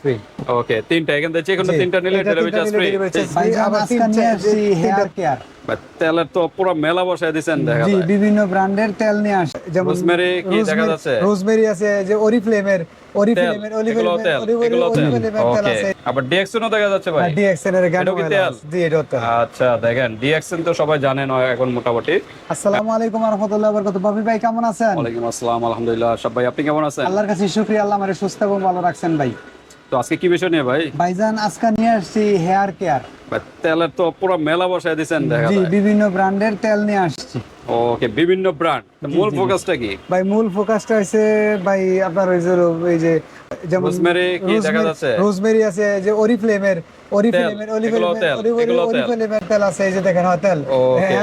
Spray ওকে তিনটা এখান থেকে যে কোনো তিনটা নিলে টেলিভিশন স্প্রে ভাইজান আজকে নিয়ে হেয়ার কেয়ার তেলের তো পুরো মেলা বসায় দিছেন দেখা যায়। বিভিন্ন ব্র্যান্ডের তেল নিয়ে আসে। যেমন Rosemary কি দেখা যাচ্ছে? রোজমেরি আছে যে অরিফ্লেমের অরিফ্লেমের এগুলো তেল তেল। ওকে আবার ডিএক্সনও দেখা যাচ্ছে ভাই। ডিএক্সএন এর গান তেল? জি এটা তেল। আচ্ছা দেখেন ডিএক্সএন তো সবাই জানেন এখন মোটামুটি। আসসালামু আলাইকুম ওয়া রাহমাতুল্লাহি ওয়া বারাকাতুহু। বাপি ভাই কেমন আছেন? ওয়ালাইকুম আসসালাম আলহামদুলিল্লাহ। সব ভাই আপনি কেমন আছেন? আল্লাহর কাছে শুকরিয়া আল্লাহ আমারে সুস্থ এবং ভালো রাখছেন ভাই। তো আজকে কি বিষয় নিয়ে ভাই? ভাইজান আজকে নিয়ে আসছি হেয়ার কেয়ার তেলের তো পুরো মেলা বসায় দিয়েছেন দেখা জি বিভিন্ন ব্র্যান্ডের তেল নিয়ে আসছি। ওকে বিভিন্ন ব্র্যান্ড। মূল ফোকাসটা কি? ভাই মূল ফোকাসটা হইছে ভাই আপনার ওই যে যেমন রোজমেরি কি দেখা যাচ্ছে? রোজমেরি আছে যে এগুলো তেল, অরিফ্লেমের আছে এই যে দেখেন তেল। Okay.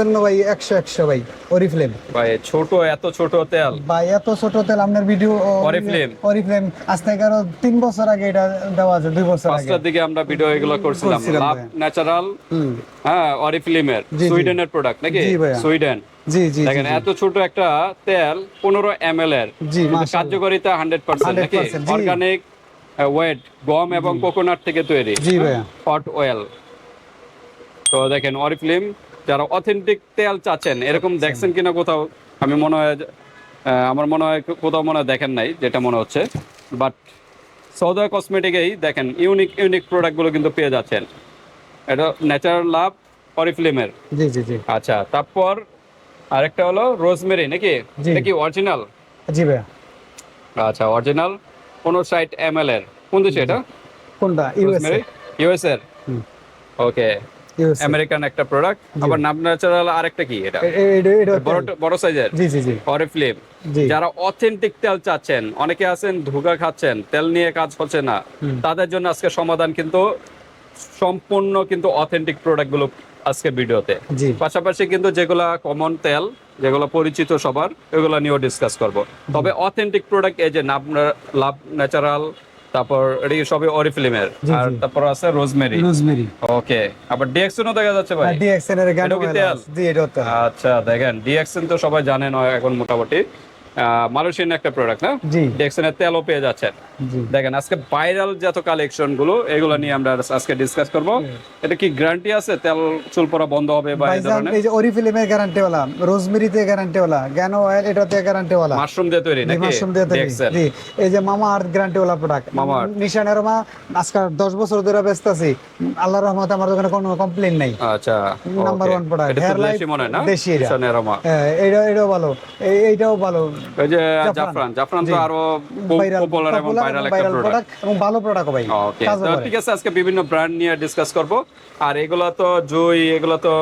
জন্য ভাই 100 100 ভাই অরিফ্লেম ভাই ছোট এত ছোট তেল। ভাই এত ছোট তেল আপনার ভিডিও Oriflame? অরিফ্লেম আজ থেকে আরও তিন বছর আগে এটা দেওয়া আছে দুই বছর আগে। দিকে আমরা ভিডিও এগুলো করছিলাম। করছিলাম লাভ ন্যাচারাল হ্যাঁ অরিফিলিমের জি, জি। সুইডেনের প্রোডাক্ট নাকি? জি সুইডেন জি জি জি, দেখেন এত ছোট একটা তেল পনেরো এম এল এর। কার্যকারিতা হান্ড্রেড পার্সেন্ট নাকি? অর্গানিক ওয়েট গম এবং কোকোনাট থেকে তৈরি। জি ভাইয়া। হট অয়েল তো দেখেন অরিফিলিম যারা অথেন্টিক তেল চাচ্ছেন এরকম দেখছেন কিনা কোথাও আমি মনে হয় আমার মনে হয় কোথাও মনে হয় দেখেন নাই যেটা মনে হচ্ছে। বাট সৌদা কসমেটিকেই দেখেন ইউনিক ইউনিক প্রোডাক্টগুলো কিন্তু পেয়ে যাচ্ছেন। এটা ন্যাচারাল লাভ অরিফিলিমের। জি জি জি। আচ্ছা তারপর আরেকটা হলো রোজমেরি নাকি। এটা কি অরিজিনাল জি ভাইয়া। আচ্ছা অরিজিনাল পনেরো ষাট এমএল এর? কোন দেশে এটা? কোনটা? ইউএসএ ইউএস এর? ওকে আমেরিকান একটা প্রোডাক্ট আবার নাম ন্যাচারাল আরেকটা কি এটা? বড় বড় সাইজের জি জি জি। অরিফ্লেম যারা অথেন্টিক তেল চাচ্ছেন অনেকে আছেন ধোকা খাচ্ছেন তেল নিয়ে কাজ হচ্ছে না তাদের জন্য আজকে সমাধান কিন্তু সম্পূর্ণ কিন্তু অথেন্টিক প্রোডাক্টগুলো আজকে ভিডিওতে। পাশাপাশি কিন্তু যেগুলা কমন তেল যেগুলো পরিচিত সবার এগুলো নিয়েও ডিসকাস করব। তবে অথেন্টিক প্রোডাক্ট এই যে লাভ ন্যাচারাল তারপর এটি সবই অরিফিলিমের আর তারপর আছে রোজমেরি রোজমেরি ওকে আবার ডিএক্সনও দেখা যাচ্ছে ভাই। ডিএক্সএন এর গান আচ্ছা দেখেন ডিএক্সএন তো সবাই জানেন এখন মোটামুটি। মালয়েশিয়ান একটা প্রোডাক্ট না? জি। ডিএক্সএন এর তেলও পেয়ে যাচ্ছেন। দেখেন আজকে ভাইরাল যত কালেকশনগুলো এগুলো নিয়ে আমরা আজকে ডিসকাস করব। এটা কি গ্যারান্টি আছে? তেল চুল পড়া বন্ধ হবে বা এই ধরনের? এই যে অরিফিলিমের গ্যারান্টি ওয়ালা রোজমেরিতে গ্যারান্টি ওয়ালা জ্ঞান অয়েল এটাতে গ্যারান্টি ওয়ালা মাশরুম দিয়ে তৈরি নাকি? মাশরুম দিয়ে তৈরি। জি এই যে মামা আর্থ গ্যারান্টি ওয়ালা প্রোডাক্ট মামা আর্থ। নিশানের মা আজকে 10 বছর ধরে ব্যস্ত আছি। আল্লাহর রহমতে আমার দোকানে কোনো কমপ্লেইন নাই। আচ্ছা নাম্বার one product, এটা দেশি মনে হয় না? দেশি এরোমা। হ্যাঁ, এটা এটাও ভালো। এই- এইটাও ভালো। ওই যে জাফরান। জাফরান তো আরও পপুলার এবং ভাইরাল একটা প্রোডাক্ট এবং ভালো প্রোডাক্ট ভাই। ওকে তো ঠিক আছে আজকে বিভিন্ন ব্র্যান্ড নিয়ে ডিসকাস করব। আর এগুলো তো জুই এগুলো তো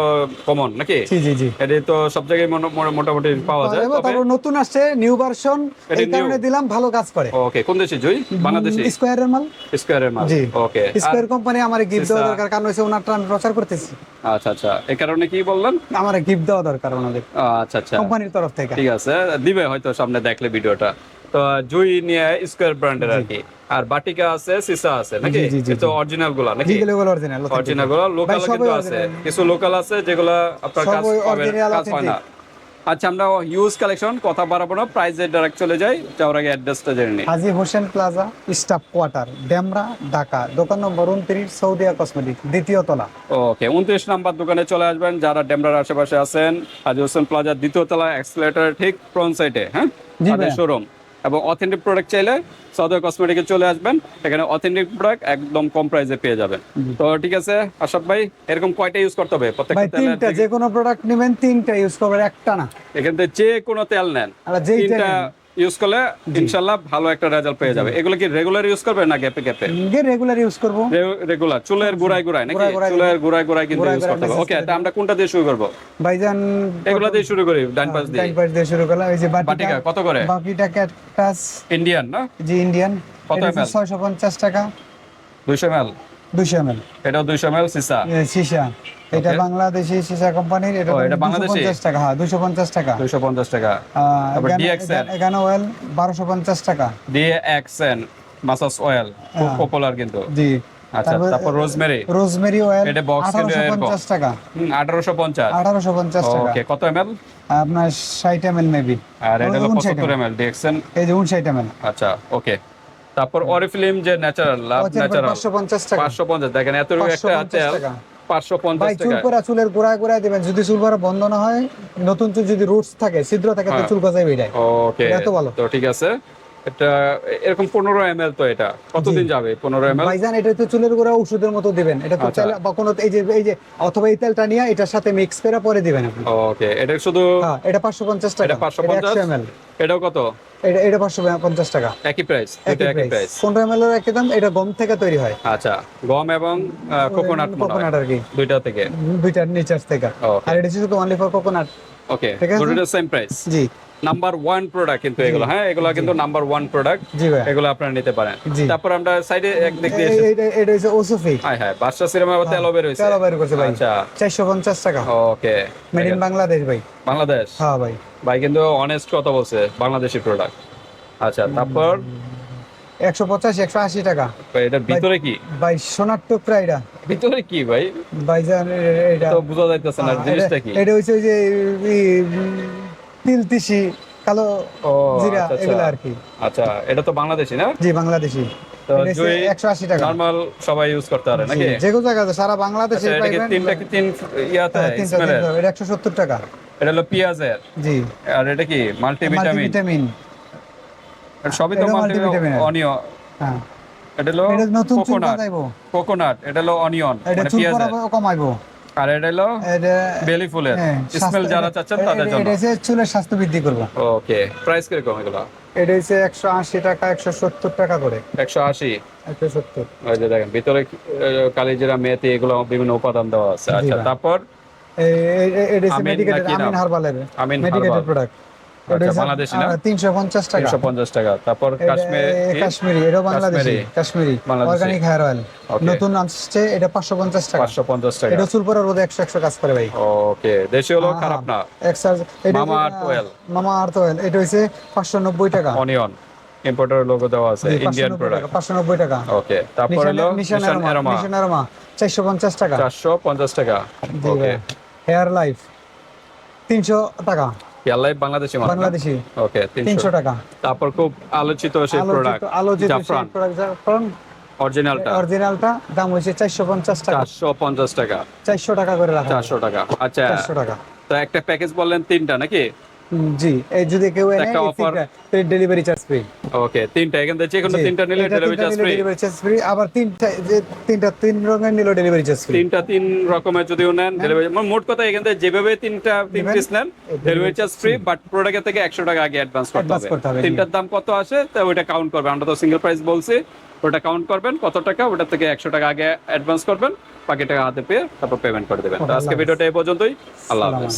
কমন নাকি? জি জি জি। এটি তো সব জায়গায় মোটা- মোটা- মোটামুটি পাওয়া যায় তারপর নতুন আসছে নিউ ভার্সন এই কারণে দিলাম ভালো কাজ করে। ওকে কোন দেশে? জুই? বাংলাদেশি? স্কোয়ারের মাল। স্কয়ারের মাল। জি। ওকে স্কোয়ার কোম্পানি আমার গিফট দেওয়া দরকার কারণ হচ্ছে ওনারটা আমি প্রচার করতেছি। আচ্ছা আচ্ছা। এই কারণে কি বললেন? আমার গিফট দেওয়া দরকার ওনাদের। আচ্ছা আচ্ছা। কোম্পানির তরফ থেকে। ঠিক আছে। দিবে হয়তো সামনে দেখলে ভিডিওটা। তো জুই নিয়ে স্কোয়ার ব্র্যান্ডের আর কি। আর বাটিকা আছে সিসা আছে নাকি? তো অরিজিনালগুলা নাকি? অরিজিনালগুলা গুলো লোকাল কিন্তু আছে। কিছু লোকাল আছে যেগুলা আপনার কাজ পাবেন কাজ হয় না। আচ্ছা আমরা ইউজ কালেকশন কথা বাড়াবো না প্রাইসে ডাইরেক্ট চলে যাই যাওয়ার আগে অ্যাড্রেসটা জেনে নিই। Haji Hossain plaza staff quarter Demra Dhaka দোকান নম্বর উনত্রিশ সৌদিয়া কসমেটিক দ্বিতীয় তলা। ওকে উনত্রিশ নাম্বার দোকানে চলে আসবেন যারা ডেমরার আশেপাশে আছেন হাজি হোসেন প্লাজা দ্বিতীয় তলা এক্সেলেটার ঠিক ফ্রন্ট সাইডে হ্যাঁ? শোরুম এবং অথেন্টিক প্রোডাক্ট চাইলে সদর কসমেটিকে চলে আসবেন। এখানে অথেন্টিক প্রোডাক্ট একদম কম প্রাইসে পেয়ে যাবেন। তো ঠিক আছে আশাব ভাই এরকম কয়টা ইউজ করতে হবে? প্রত্যেকটা তিনটা যে কোনো প্রোডাক্ট নেবেন তিনটা ইউজ করবেন একটা না। এখান থেকে যে কোনো তেল নেন। তিনটা। ইউজ করলে ইনশাআল্লাহ ভালো একটা রেজাল্ট পেয়ে যাবে। এগুলো কি রেগুলার ইউজ করবে না গ্যাপে গ্যাপে রেগুলার ইউজ করব। রেগুলার চুলের গোড়ায় গোড়ায় নাকি? চুলের গোড়ায় গোড়ায় কিন্তু ইউজ করতে হবে। ওকে তো আমরা কোনটা দিয়ে শুরু করব? ভাইজান এগুলো দিয়ে শুরু করি ডান পাশ দিয়ে। ডান পাশ দিয়ে শুরু করলাম। এই যে বাটিকা কত করে? বাটিকা ক্যাকটাস ইন্ডিয়ান না? জি ইন্ডিয়ান কত এমএল 650 টাকা। 200 এমএল 200 ml এটাও 200 ml সিসা? সিসা। এটা বাংলাদেশি সিসা কোম্পানির এটা এটা বাংলাদেশি? টাকা হ্যাঁ 250 টাকা। 250 টাকা। তারপর ডিএক্সএন এখানে অয়েল 1250 টাকা। ডিএক্সএন মাসাজ অয়েল খুব হ্যাঁ। পপুলার কিন্তু। জি। আচ্ছা তারপর রোজমেরি রোজমেরি অয়েল এটা বক্স কিন্তু 1850 টাকা। 1850 1850 টাকা। কত এমএল? আপনার 60 এমএল মেবি আর এটা হলো 75 এমএল। ডিএক্সএন এই যে আচ্ছা ওকে তারপর অরিফিলিম যে ন্যাচারাল লাভ ন্যাচারাল পাঁচশো পঞ্চাশ টাকা। পাঁচশো পঞ্চাশ দেখেন এত একটা আছে 550 টাকা। চুল করা চুলের গোড়ায় গোড়ায় দিবেন। যদি চুল করা বন্ধ না হয় নতুন চুল যদি রুটস থাকে ছিদ্র থাকে তো হ্যাঁ। চুল গজায় বেরিয়ে ওকে এত ভালো। তো ঠিক আছে। এটা এরকম পনেরো এম তো এটা। কতদিন যাবে পনেরো এম ভাইজান এটা তো চুলের গোড়া ওষুধের মতো দিবেন। এটা তো আচ্ছা। চাইলে বা কোনো এই যে এই যে অথবা এই তেলটা নিয়ে এটার সাথে মিক্স করে পরে দিবেন আপনি। ওকে এটা শুধু হ্যাঁ এটা পাঁচশো পঞ্চাশ টাকা। এটা 550 একশো এটাও কত? এটা এটা পাঁচশো পঞ্চাশ টাকা। একই প্রাইস একই প্রাইস পনেরো এমএল এর একই দাম এটা গম থেকে তৈরি হয়। আচ্ছা গম এবং কোকোনাট কোকোনাট আর কি। দুইটা থেকে। দুইটার নিচার থেকে। আর এটা শুধু অনলি ফর কোকোনাট ওকে ঠিক আছে? দুটোর সেম প্রাইস জি। নাম্বার ওয়ান প্রোডাক্ট কিন্তু এগুলো হ্যাঁ? এগুলো কিন্তু নাম্বার ওয়ান প্রোডাক্ট এগুলো আপনারা নিতে পারেন। তারপর আমরা সাইডে এক দিক দিয়ে এটা হচ্ছে ওসুফি হ্যাঁ হ্যাঁ বাদশা সিনেমা হতে তেল বের হয়েছে। তেল বের করছে ভাই। আচ্ছা। চারশো পঞ্চাশ টাকা। ওকে মেড ইন বাংলাদেশ ভাই। বাংলাদেশ? হ্যাঁ ভাই। ভাই কিন্তু অনেস্ট কথা বলছে বাংলাদেশি প্রোডাক্ট আচ্ছা তারপর একশো পঁচাশি একশো আশি টাকা। এটার ভিতরে কি? ভাই সোনার টুকরা এটা। ভিতরে কি ভাই? ভাইজান এটা। তো বোঝা যাইতেছে না জিনিসটা কি? এটা হচ্ছে যে তিল তিসি কালো জিরা আচ্ছা, আচ্ছা। এগুলো আর কি। আচ্ছা এটা তো বাংলাদেশি না? জি বাংলাদেশি। একশো আশি টাকা। নরমাল সবাই ইউজ করতে পারে নাকি? জি, যে কোনো জায়গাতে সারা বাংলাদেশে আচ্ছা এটা কি পাইবেন। তিনটা কি তিন ইয়াতে হ্যাঁ, তিনটা এটা একশো সত্তর টাকা। এটা হলো পেঁয়াজের। জি। আর এটা কি মাল্টিভিটামিন। মাল্টিভিটামিন? সবই তো। অনিয়ন হ্যাঁ। এটা হলো কোকোনাট কোকোনাট এটা অনিয়ন মানে কমাইবো। আর এটা হলো বেলি ফুলের। হ্যাঁ, স্মেল যারা চাচ্ছেন তাদের জন্য। এটা হচ্ছে চুলের স্বাস্থ্য বৃদ্ধি করব। ওকে প্রাইস কীরকম এগুলো? এটা হচ্ছে একশো আশি টাকা একশো সত্তর টাকা করে। একশো আশি? একশো সত্তর। ওই যে দেখেন ভিতরে কালিজিরা মেথি এগুলো বিভিন্ন উপাদান দেওয়া আছে। আচ্ছা তারপর এটা হচ্ছে medicated Amin herbal product Bangladeshi না? তিনশো পঞ্চাশ টাকা। তিনশো পঞ্চাশ টাকা। তারপর কাশ্মীর? কাশ্মীরি এটাও Bangladeshi Kashmiri. Organic hair oil নতুন আসছে এটা পাঁচশো পঞ্চাশ টাকা। পাঁচশো পঞ্চাশ টাকা। এটা চুল পড়ার রোদে একশো একশো কাজ করে ভাই। ওকে দেশি হলো খারাপ না। এক্সার- মামা আর্থ অয়েল এটা টাকা। অনিয়ন ইম্পোর্টার লোগো দেওয়া আছে জি, 590 ইন্ডিয়ান প্রোডাক্ট 590 টাকা ওকে তারপর হলো নিশান 450 টাকা। ওকে হেয়ার লাইফ 300 টাকা। ইয়াল্লাই বাংলাদেশি মাল বাংলাদেশি। ওকে 300 তিনশো টাকা। তারপর খুব আলোচিত সেই প্রোডাক্ট আলোচিত সেই প্রোডাক্ট জাফরান অরিজিনালটা অরিজিনালটা দাম হচ্ছে 450 টাকা। চারশো পঞ্চাশ টাকা। 400 টাকা করে রাখা। চারশো টাকা। আচ্ছা। 400 টাকা। তো একটা প্যাকেজ বললেন তিনটা নাকি? জি। যদি কেউ একটা offer। Delivery charge free okay তিনটা এখান থেকে যে কোনো তিনটা নিলে delivery charge free delivery charge free আবার তিনটা যে তিনটা তিন রঙের নিলো ডেলিভারি চার্জ ফ্রি তিনটা তিন রকমের যদিও নেন ডেলিভারি মোট কথা এখান থেকে যেভাবে তিনটা তিন পিস নেন ডেলিভারি চার্জ ফ্রি বাট প্রোডাক্টের থেকে একশো টাকা আগে অ্যাডভান্স করতে হবে। তিনটার দাম কত আসে তা ওইটা কাউন্ট করবেন। আমরা তো সিঙ্গেল প্রাইস বলছি ওটা কাউন্ট করবেন কত টাকা ওটা থেকে একশো টাকা আগে অ্যাডভান্স করবেন বাকি টাকা হাতে পেয়ে তারপর পেমেন্ট করে দেবেন। তো আজকে ভিডিওটা এই পর্যন্তই আল্লাহ হাফেজ।